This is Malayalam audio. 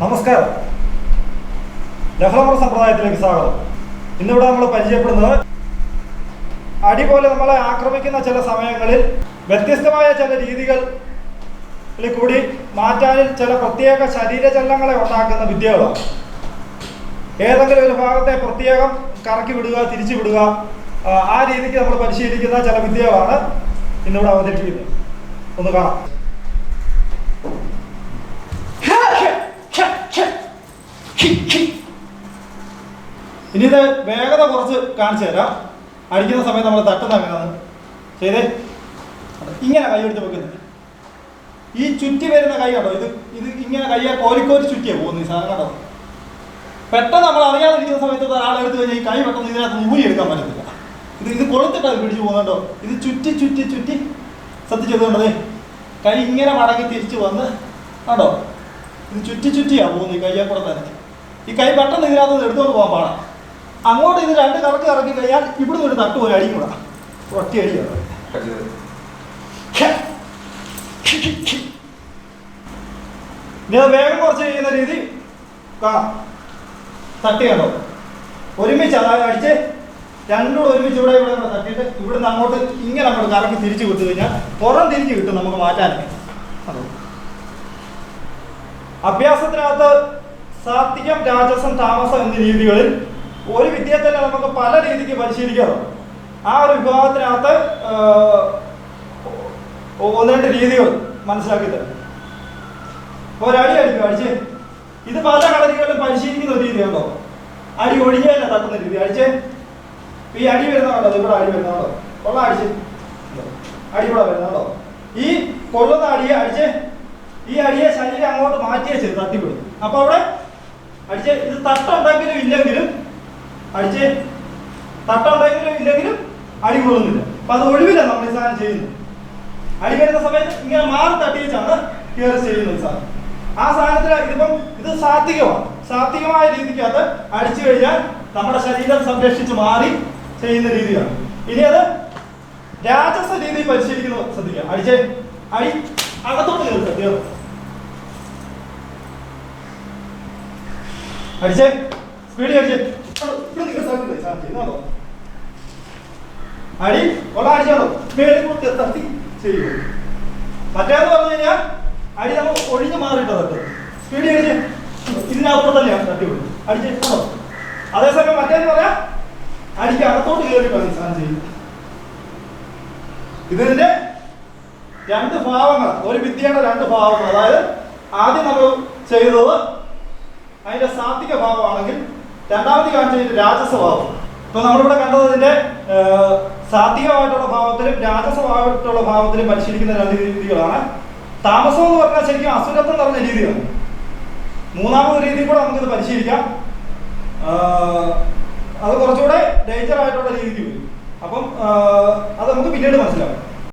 നമസ്കാരം. ലഹളമർ സമ്പ്രദായത്തിലേക്ക് സ്വാഗതം. ഇന്നിവിടെ നമ്മൾ പരിചയപ്പെടുന്നത് അടിപോലെ നമ്മളെ ആക്രമിക്കുന്ന ചില സമയങ്ങളിൽ വ്യത്യസ്തമായ ചില രീതികൾ കൂടി മാറ്റാനിൽ ചില പ്രത്യേക ശരീരചലനങ്ങളെ ഉണ്ടാക്കുന്ന വിദ്യകളാണ്. ഏതെങ്കിലും ഒരു ഭാഗത്തെ പ്രത്യേകം കറക്കി വിടുക തിരിച്ചു വിടുക ആ രീതിക്ക് നമ്മൾ പരിശീലിക്കുന്ന ചില വിദ്യകളാണ് ഇന്നിവിടെ അവതരിപ്പിക്കുന്നത്. ഒന്ന് കാണാം. ഇനി ഇത് വേഗത കുറച്ച് കാണിച്ചു തരാം. അടിക്കുന്ന സമയത്ത് നമ്മൾ തട്ടുന്ന അങ്ങനെയാണ് ചെയ്തേ. ഇങ്ങനെ കൈ എടുത്ത് വെക്കുന്നത് ഈ ചുറ്റി വരുന്ന കൈ കണ്ടോ? ഇത് ഇത് ഇങ്ങനെ കൈയെ കോരിക്കോരി ചുറ്റിയാ പോകുന്നത് ഈ സാധനം കേട്ടോ പെട്ടെന്ന് നമ്മൾ അറിയാതിരിക്കുന്ന സമയത്ത് ഒരാൾ എടുത്തു കഴിഞ്ഞാൽ ഈ കൈ പെട്ടെന്ന് ഇതിനകത്ത് ഊരി എടുക്കാൻ പറ്റത്തില്ല. ഇത് ഇത് കൊളുത്തിട്ട് അത് പിടിച്ചു പോകുന്നുണ്ടോ? ഇത് ചുറ്റി ചുറ്റി ചുറ്റി. ശ്രദ്ധിച്ചതുകൊണ്ടേ കൈ ഇങ്ങനെ മടങ്ങി തിരിച്ചു വന്ന് കണ്ടോ? ഇത് ചുറ്റി ചുറ്റിയാ പോകുന്നത് ഈ കയ്യെ കൂടെ തന്നെ. ഈ കൈ പെട്ടെന്ന് ഇതിനകത്ത് എടുത്തുകൊണ്ട് പോകാൻ പാടാം. അങ്ങോട്ട് ഇത് രണ്ട് കറക്കി ഇറക്കി കഴിഞ്ഞാൽ ഇവിടുന്ന് ഒരു തട്ട് പോലെ അടിയും കൂടാ. ഒറ്റ അടിയാണ് ഇനി വേഗം കുറച്ച് ചെയ്യുന്ന രീതി കാണാം. തട്ടി കണ്ടോ? ഒരുമിച്ച് അതായത് അടിച്ച് രണ്ടും ഒരുമിച്ച് ഇവിടെ ഇവിടെ കൂടെ തട്ടിയിട്ട് ഇവിടുന്ന് അങ്ങോട്ട് ഇങ്ങനെ അങ്ങോട്ട് കറക്കി തിരിച്ചു വിട്ടു കഴിഞ്ഞാൽ പുറം തിരിച്ച് കിട്ടും നമുക്ക് മാറ്റാൻ. അതോ. അഭ്യാസത്തിനകത്ത് സാത്വികം രാജസം താമസം എന്നീ രീതികളിൽ ഒരു വിദ്യയെ തന്നെ നമുക്ക് പല രീതിക്ക് പരിശീലിക്കാം ആ ഒരു വിഭാഗത്തിനകത്ത് ഒന്ന് രണ്ട് രീതികൾ മനസ്സിലാക്കി തരും ഒരടി ഒരു അടി അടിക്കും അടിച്ച്. ഇത് പല കളരികളിലും പരിശീലിക്കുന്ന ഒരു രീതിയുണ്ടോ അടി ഒഴിഞ്ഞല്ല തട്ടുന്ന രീതി. അടിച്ച്. ഈ അടി വരുന്നതാണോ ഇവിടെ അടി വരുന്നതാണോ കൊള്ള അടിച്ച്. അടി ഇവിടെ വരുന്നുണ്ടോ ഈ കൊള്ളുന്ന അടിയെ അടിച്ച് ഈ അടിയെ ശരീരം അങ്ങോട്ട് മാറ്റിയേ ചെയ്ത് തട്ടിവിടും. അപ്പൊ അവിടെ അടിച്ച് ഇത് തട്ടുണ്ടെങ്കിലും അടിച്ച്. തട്ടുണ്ടെങ്കിലും ഇല്ലെങ്കിലും അടി കൊള്ളുന്നില്ല അപ്പൊ അത് ഒഴിവില്ല നമ്മൾ ഈ സാധനം ചെയ്യുന്നത്. അടി വരുന്ന സമയത്ത് ഇങ്ങനെ മാറി തട്ടിയിട്ടാണ് കയറി ചെയ്യുന്നത് സാധനം. ആ സാധനത്തിൽ ഇതിപ്പം ഇത് സാത്വികമാണ്. സാത്വികമായ രീതിക്കകത്ത് അടിച്ചു കഴിഞ്ഞാൽ നമ്മുടെ ശരീരം സംരക്ഷിച്ച് മാറി ചെയ്യുന്ന രീതിയാണ്. ഇനി അത് രാജസ രീതി പരിശീലിക്കുന്നത് ശ്രദ്ധിക്കുക. അടിച്ചേ അടി അകത്തോട്ട് കയറി കയറും അടിച്ചേ. സ്പീഡ് അടിച്ചേ. സാധിക്കില്ലേ സാധനം ചെയ്യുന്നുണ്ടോ അടി ഉള്ള അടിച്ചാണോ മേളിൽ കൂട്ടി തട്ടി ചെയ്യും മറ്റേന്ന് പറഞ്ഞു കഴിഞ്ഞാൽ അടി നമ്മൾ ഒഴിഞ്ഞു മാറിയിട്ട് തട്ട് സ്പീഡിൽ അടിച്ച് ഇതിനകത്തോട്ട് തന്നെയാണ് തട്ടി വിടും. അടിച്ച് അതേസമയം മറ്റേന്ന് പറയാം അടിക്ക് അകത്തോട്ട് കയറി മതി സാധനം ചെയ്യുന്നത്. ഇതിന്റെ രണ്ട് ഭാവങ്ങൾ ഒരു വിദ്യയുടെ രണ്ട് ഭാവങ്ങൾ. അതായത് ആദ്യം നമ്മൾ ചെയ്തത് അതിന്റെ സാത്വിക ഭാവമാണെങ്കിൽ രണ്ടാമത് കാണിച്ചത് രാജസ്വഭാവം ഭാവം ഇപ്പൊ നമ്മളിവിടെ കണ്ടത് ഇതിന്റെ ഏർ, സാത്വികമായിട്ടുള്ള ഭാവത്തിലും രാജസ്വഭാവമായിട്ടുള്ള ഭാവത്തിലും പരിശീലിക്കുന്ന രണ്ട് രീതികളാണ്. താമസം എന്ന് പറഞ്ഞാൽ ശരിക്കും അസുരത്വം നിറഞ്ഞ രീതിയാണ്. മൂന്നാമത് രീതി കൂടെ നമുക്കിത് പരിശീലിക്കാം. അത് കുറച്ചുകൂടെ ഡേഞ്ചർ ആയിട്ടുള്ള രീതിക്ക് വരും. അപ്പം അത് നമുക്ക് പിന്നീട് മനസ്സിലാവും